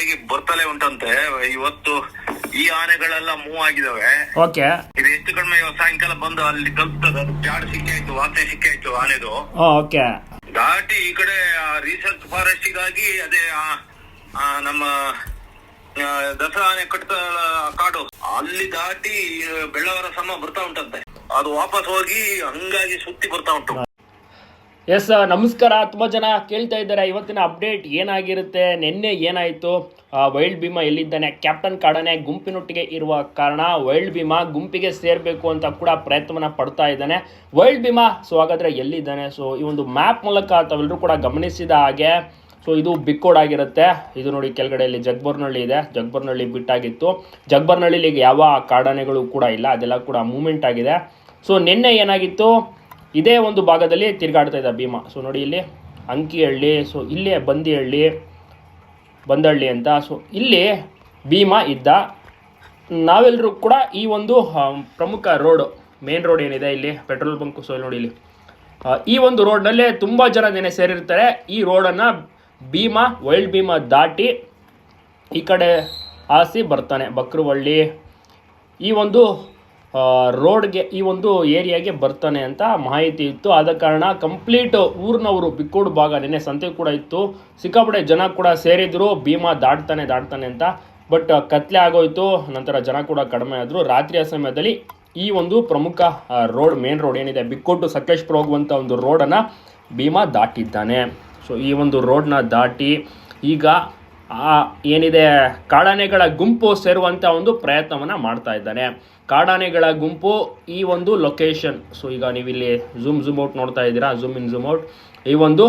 ಕಡೆಗೆ ಬರ್ತಲೇ ಉಂಟಂತೆ. ಇವತ್ತು ಈ ಆನೆಗಳೆಲ್ಲ ಮೂವ್ ಆಗಿದಾವೆ. ಓಕೆ. ಇದು ಹೆಚ್ಚು ಕಡಿಮೆ ಇವತ್ತು ಸಾಯಂಕಾಲ ಬಂದು ಅಲ್ಲಿ ತಲುಪ್ತದೆ. ಅದು ಜಾಡ್ ಸಿಕ್ಕಾಯ್ತು ವಾಸನೆ ಸಿಕ್ಕಾಯ್ತು ಆನೆದು. ಓಕೆ. ದಾಟಿ ಈ ಕಡೆ ರಿಸರ್ಚ್ ಫಾರೆಸ್ಟಿಗಾಗಿ ಅದೇ ಆ, ಆ, ನಮ್ಮ ಆ, ದಸರಾ ಆನೆ ಕಟ್ಟ ಕಾಡು. ಅಲ್ಲಿ ದಾಟಿ ಬೆಳ್ಳವರ ಸಮ ಬರ್ತಾ ಉಂಟಂತೆ. ಅದು ವಾಪಸ್ ಹೋಗಿ ಹಂಗಾಗಿ ಸುತ್ತಿ ಬರ್ತಾ ಉಂಟು. ಎಸ್, ನಮಸ್ಕಾರ. ತುಂಬ ಜನ ಕೇಳ್ತಾ ಇದ್ದಾರೆ. ಇವತ್ತಿನ ಅಪ್ಡೇಟ್ ಏನಾಗಿರುತ್ತೆ? ನಿನ್ನೆ ಏನಾಯಿತು? ವೈಲ್ಡ್ ಭೀಮಾ ಎಲ್ಲಿದ್ದಾನೆ? ಕ್ಯಾಪ್ಟನ್ ಕಾಡನೆ ಗುಂಪಿನೊಟ್ಟಿಗೆ ಇರುವ ಕಾರಣ ವೈಲ್ಡ್ ಭೀಮಾ ಗುಂಪಿಗೆ ಸೇರಬೇಕು ಅಂತ ಕೂಡ ಪ್ರಯತ್ನವನ್ನು ಪಡ್ತಾ ಇದ್ದಾನೆ. ವೈಲ್ಡ್ ಭೀಮಾ, ಸೊ ಹಾಗಾದರೆ ಎಲ್ಲಿದ್ದಾನೆ? ಸೊ, ಈ ಒಂದು ಮ್ಯಾಪ್ ಮೂಲಕ ತಾವೆಲ್ಲರೂ ಕೂಡ ಗಮನಿಸಿದ ಹಾಗೆ, ಸೊ, ಇದು ಬಿಕ್ಕೋಡ್ ಆಗಿರುತ್ತೆ. ಇದು ನೋಡಿ, ಕೆಳಗಡೆಯಲ್ಲಿ ಜಗ್ಬರ್ನಳ್ಳಿ ಇದೆ. ಜಗ್ಬರ್ನಹಳ್ಳಿ ಬಿಟ್ಟಾಗಿತ್ತು. ಜಗ್ಬರ್ನಹಳ್ಳಿಲಿ ಯಾವ ಕಾಡಾನೆಗಳು ಕೂಡ ಇಲ್ಲ. ಅದೆಲ್ಲ ಕೂಡ ಮೂಮೆಂಟ್ ಆಗಿದೆ. ಸೊ, ನಿನ್ನೆ ಏನಾಗಿತ್ತು? ಇದೇ ಒಂದು ಭಾಗದಲ್ಲಿ ತಿರುಗಾಡ್ತಾ ಇದ್ದ ಭೀಮಾ. ಸೊ ನೋಡಿ ಇಲ್ಲಿ ಅಂಕಿಹಳ್ಳಿ ಸೊ ಇಲ್ಲೇ ಬಂದಿಹಳ್ಳಿ ಬಂದಹಳ್ಳಿ ಅಂತ. ಸೊ ಇಲ್ಲಿ ಭೀಮ ಇದ್ದ. ನಾವೆಲ್ಲರೂ ಕೂಡ ಈ ಒಂದು ಪ್ರಮುಖ ರೋಡು ಮೇನ್ ರೋಡ್ ಏನಿದೆ ಇಲ್ಲಿ ಪೆಟ್ರೋಲ್ ಬಂಕ್ ಸೊ ನೋಡಿ ಇಲ್ಲಿ. ಈ ಒಂದು ರೋಡ್ನಲ್ಲೇ ತುಂಬ ಜನ ನೆನೆ ಸೇರಿರ್ತಾರೆ. ಈ ರೋಡನ್ನು ಭೀಮ ವೈಲ್ಡ್ ಭೀಮ ದಾಟಿ ಈ ಕಡೆ ಆಸಿ ಬರ್ತಾನೆ. ಬಕ್ರವಳ್ಳಿ, ಈ ಒಂದು ರೋಡ್ಗೆ ಈ ಒಂದು ಏರಿಯಾಗೆ ಬರ್ತಾನೆ ಅಂತ ಮಾಹಿತಿ ಇತ್ತು. ಆದ ಕಾರಣ ಕಂಪ್ಲೀಟ್ ಊರಿನವರು ಬಿಕ್ಕೋಡು ಭಾಗ ನಿನ್ನೆ ಸಂತೆ ಕೂಡ ಇತ್ತು. ಸಿಕ್ಕಾಪಟ್ಟೆ ಜನ ಕೂಡ ಸೇರಿದ್ರು. ಭೀಮಾ ದಾಟ್ತಾನೆ ದಾಟ್ತಾನೆ ಅಂತ. ಬಟ್ ಕತ್ಲೆ ಆಗೋಯ್ತು. ನಂತರ ಜನ ಕೂಡ ಕಡಿಮೆ ಆದರು. ರಾತ್ರಿಯ ಸಮಯದಲ್ಲಿ ಈ ಒಂದು ಪ್ರಮುಖ ರೋಡ್ ಮೇನ್ ರೋಡ್ ಏನಿದೆ, ಬಿಕ್ಕೋಟು ಸಕಲೇಶ್ಪುರ ಹೋಗುವಂಥ ಒಂದು ರೋಡನ್ನು ಭೀಮಾ ದಾಟಿದ್ದಾನೆ. ಸೊ ಈ ಒಂದು ರೋಡ್ನ ದಾಟಿ ಈಗ, ಆ, ಏನಿದೆ ಕಾಡಾನೆಗಳ ಗುಂಪು ಸೇರುವಂಥ ಒಂದು ಪ್ರಯತ್ನವನ್ನು ಮಾಡ್ತಾ ಇದ್ದಾನೆ. ಕಾಡಾನೆಗಳ ಗುಂಪು ಈ ಒಂದು ಲೊಕೇಶನ್ ಸೊ ಈಗ ನೀವಿಲ್ಲಿ ಝೂಮ್ ಝೂಮ್ ಔಟ್ ನೋಡ್ತಾ ಇದ್ದೀರಾ? ಝೂಮ್ ಇನ್ ಝೂಮ್ ಔಟ್ ಈ ಒಂದು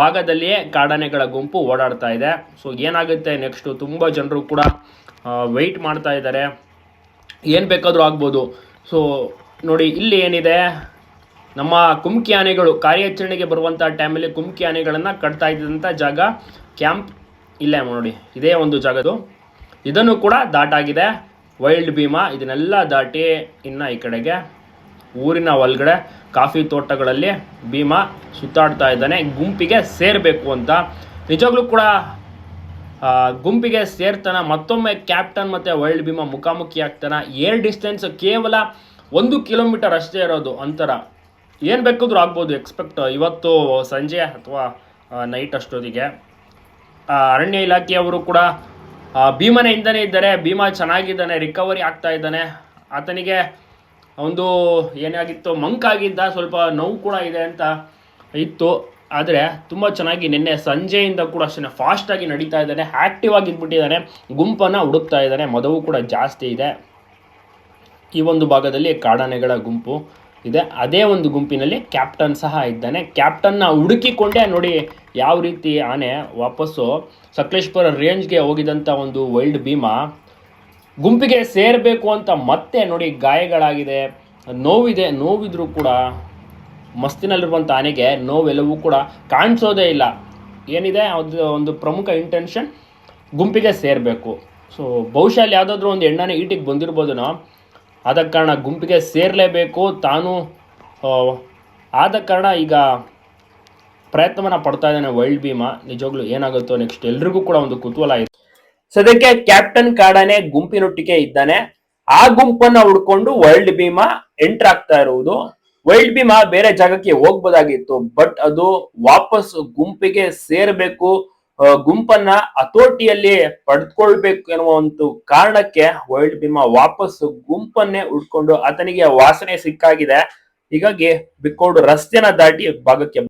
ಭಾಗದಲ್ಲಿಯೇ ಕಾಡಾನೆಗಳ ಗುಂಪು ಓಡಾಡ್ತಾ ಇದೆ. ಸೊ ಏನಾಗುತ್ತೆ ನೆಕ್ಸ್ಟು ತುಂಬ ಜನರು ಕೂಡ ವೆಯ್ಟ್ ಮಾಡ್ತಾ ಇದ್ದಾರೆ. ಏನು ಬೇಕಾದರೂ ಆಗ್ಬೋದು. ಸೊ ನೋಡಿ, ಇಲ್ಲಿ ಏನಿದೆ? ನಮ್ಮ ಕುಮ್ಕಿ ಆನೆಗಳು, ಕಾರ್ಯಾಚರಣೆಗೆ ಬರುವಂಥ ಟೈಮಲ್ಲಿ ಕುಮ್ಕಿ ಆನೆಗಳನ್ನು ಕಟ್ತಾ ಇದ್ದಂಥ ಜಾಗ ಕ್ಯಾಂಪ್ ಇಲ್ಲೇ ನೋಡಿ, ಇದೇ ಒಂದು ಜಾಗದು ಇದನ್ನು ಕೂಡ ದಾಟಾಗಿದೆ. ವೈಲ್ಡ್ ಭೀಮಾ ಇದನ್ನೆಲ್ಲ ದಾಟಿ ಇನ್ನು ಈ ಕಡೆಗೆ ಊರಿನ ಒಳಗಡೆ ಕಾಫಿ ತೋಟಗಳಲ್ಲಿ ಭೀಮಾ ಸುತ್ತಾಡ್ತಾ ಇದ್ದಾನೆ. ಗುಂಪಿಗೆ ಸೇರಬೇಕು ಅಂತ. ನಿಜವಾಗ್ಲೂ ಕೂಡ ಗುಂಪಿಗೆ ಸೇರ್ತಾನ, ಮತ್ತೊಮ್ಮೆ ಕ್ಯಾಪ್ಟನ್ ಮತ್ತು ವೈಲ್ಡ್ ಭೀಮಾ ಮುಖಾಮುಖಿ ಆಗ್ತಾನೆ. ಏರ್ ಡಿಸ್ಟೆನ್ಸ್ ಕೇವಲ ಒಂದು ಕಿಲೋಮೀಟರ್ ಅಷ್ಟೇ ಇರೋದು ಅಂತರ. ಏನು ಬೇಕಾದ್ರೂ ಆಗ್ಬೋದು, ಎಕ್ಸ್ಪೆಕ್ಟ್ ಇವತ್ತು ಸಂಜೆ ಅಥವಾ ನೈಟ್ ಅಷ್ಟೊತ್ತಿಗೆ. ಅರಣ್ಯ ಇಲಾಖೆಯವರು ಕೂಡ ಭೀಮನ ಹಿಂದನೇ ಇದ್ದಾರೆ. ಭೀಮಾ ಚೆನ್ನಾಗಿದ್ದಾನೆ ರಿಕವರಿ ಆಗ್ತಾ ಇದ್ದಾನೆ. ಆತನಿಗೆ ಒಂದು ಏನಾಗಿತ್ತು ಮಂಕಾಗಿದ್ದ ಸ್ವಲ್ಪ ನೋವು ಕೂಡ ಇದೆ ಅಂತ ಇತ್ತು. ಆದರೆ ತುಂಬ ಚೆನ್ನಾಗಿ ನಿನ್ನೆ ಸಂಜೆಯಿಂದ ಕೂಡ ಅಷ್ಟೇ ಫಾಸ್ಟಾಗಿ ನಡೀತಾ ಇದ್ದಾನೆ. ಆ್ಯಕ್ಟಿವ್ ಆಗಿ ಇದ್ಬಿಟ್ಟಿದ್ದಾನೆ ಗುಂಪನ್ನು ಹುಡುಕ್ತಾ ಇದ್ದಾನೆ. ಮದವು ಕೂಡ ಜಾಸ್ತಿ ಇದೆ. ಈ ಒಂದು ಭಾಗದಲ್ಲಿ ಕಾಡಾನೆಗಳ ಗುಂಪು. ಇದೆ. ಅದೇ ಒಂದು ಗುಂಪಿನಲ್ಲಿ ಕ್ಯಾಪ್ಟನ್ ಸಹ ಇದ್ದಾನೆ. ಕ್ಯಾಪ್ಟನ್ನ ಹುಡುಕಿಕೊಂಡೇ ನೋಡಿ ಯಾವ ರೀತಿ ಆನೆ ವಾಪಸ್ಸು ಸಕಲೇಶ್ಪುರ ರೇಂಜ್ಗೆ ಹೋಗಿದಂಥ ಒಂದು ವೈಲ್ಡ್ ಭೀಮ ಗುಂಪಿಗೆ ಸೇರಬೇಕು ಅಂತ ಮತ್ತೆ ನೋಡಿ ಗಾಯಗಳಾಗಿದೆ. ನೋವಿದೆ. ನೋವಿದ್ರೂ ಕೂಡ ಮಸ್ತಿನಲ್ಲಿರುವಂಥ ಆನೆಗೆ ನೋವೆಲ್ಲವೂ ಕೂಡ ಕಾಣಿಸೋದೇ ಇಲ್ಲ. ಏನಿದೆ? ಅದು ಒಂದು ಪ್ರಮುಖ ಇಂಟೆನ್ಷನ್ ಗುಂಪಿಗೆ ಸೇರಬೇಕು. ಸೊ ಬಹುಶಃ ಅಲ್ಲಿ ಯಾವುದಾದ್ರೂ ಒಂದು ಎಣ್ಣೆ ಈಟಿಗೆ ಬಂದಿರ್ಬೋದೇನೋ ಆದ ಕಾರಣ ಗುಂಪಿಗೆ ಸೇರಲೇಬೇಕು. ತಾನು ಆದ ಕಾರಣ ಈಗ ಪ್ರಯತ್ನವನ್ನು ಪಡ್ತಾ ಇದ್ದಾನೆ ವೈಲ್ಡ್ ಭೀಮಾ. ನಿಜವಾಗ್ಲೂ ಏನಾಗುತ್ತೋ ನೆಕ್ಸ್ಟ್ ಎಲ್ರಿಗೂ ಕೂಡ ಒಂದು ಕುತೂಹಲ ಇದೆ ಸದ್ಯಕ್ಕೆ ಕ್ಯಾಪ್ಟನ್ ಕಾಡಾನೆ ಗುಂಪಿನೊಟ್ಟಿಗೆ ಇದ್ದಾನೆ. ಆ ಗುಂಪನ್ನ ಹುಡ್ಕೊಂಡು ವರ್ಲ್ಡ್ ಭೀಮಾ ಎಂಟರ್ ಆಗ್ತಾ ಇರುವುದು. ವರ್ಲ್ಡ್ ಭೀಮಾ ಬೇರೆ ಜಾಗಕ್ಕೆ ಹೋಗ್ಬೋದಾಗಿತ್ತು, ಬಟ್ ಅದು ವಾಪಸ್ ಗುಂಪಿಗೆ ಸೇರ್ಬೇಕು. ಗುಂಪನ್ನ ಹತೋಟಿಯಲ್ಲಿ ಪಡೆದುಕೊಳ್ಬೇಕು ಎನ್ನುವ ಒಂದು ಕಾರಣಕ್ಕೆ ವೈಲ್ಡ್ ಭೀಮಾ ವಾಪಸ್ ಗುಂಪನ್ನೇ ಉಡ್ಕೊಂಡು ಆತನಿಗೆ ವಾಸನೆ ಸಿಕ್ಕಾಗಿದೆ. ಹೀಗಾಗಿ ಬಿಕ್ಕೋಡು ರಸ್ತೆನ ದಾಟಿ ಭಾಗಕ್ಕೆ